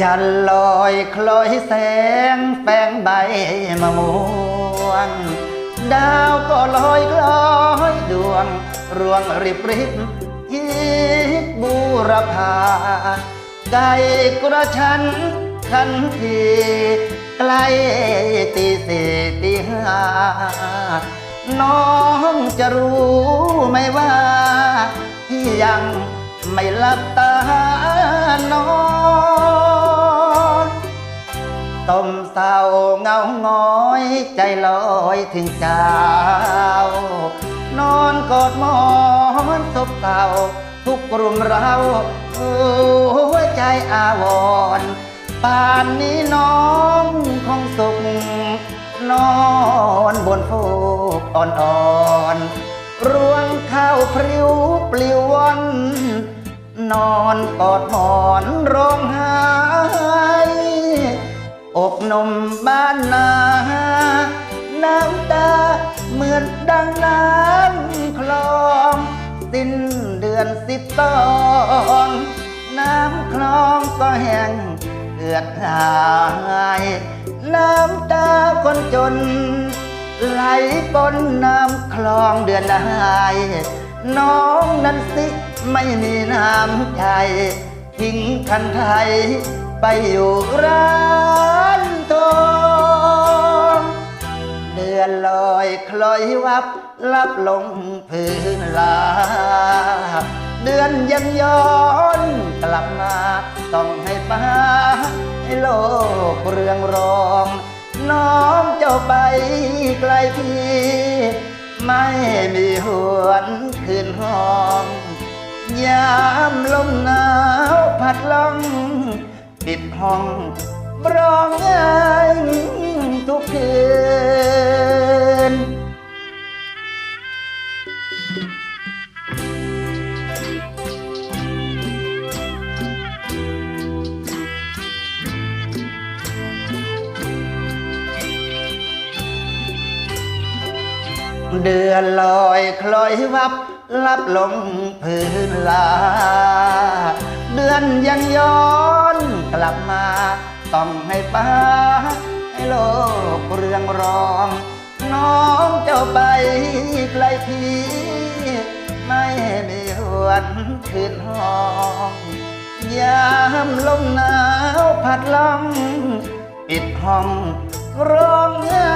จันลอยคล้อยแสงแฝงใบมะม่วง ดาวก็ลอยคล้อยดวง รวงริบริบยิบบูรพาไก่กระชันทันทีใกล้ตีสี่ตีห้าน้องจะรู้ไหมว่าพี่ยังไม่หลับตานอน เศร้าเงาง้อยใจลอยถึงเจ้านอนกอดหมอนศพเศร้าทุกกลุ่มเราหัวใจอาวร์ป่านนี้น้องคงสุขนอนบนฟูกอ่อนๆรวงข้าวพริ้วปลิววัน นอนกอดหมอนร้องไห้ อกนมบ้านนาน้ำตาเหมือนดังน้ำคลอง สิ้นเดือนสิบตอนน้ำคลองก็แห้งเกือดหายน้ำตาคนจน ไหลปนน้ำคลองเดือนหายน้องนั้นสิไม่มีน้ำใจทิ้งคันไทยไปอยู่ร้า องเดือนลอยคล้อยวับลับลงพื้นลา เดือนยังย้อนกลับมา ต้องให้ป้าให้โลกเรืองรอง น้องเจ้าไปไกลพี่ไม่มีหวนคืนห้อง ยามลมหนาวพัดลงปิดห้อง ร้องไห้ทุกคืนเดือนลอยคล้อยวับลับลงพื้นลา เดือนยังย้อนกลับมา ต้องให้ป้า ให้โลกเรืองรอง น้องเจ้าไปไกลพี่ไม่มีหวนคืนห้องยามลมหนาวผัดลมปิดห้องร้องไห้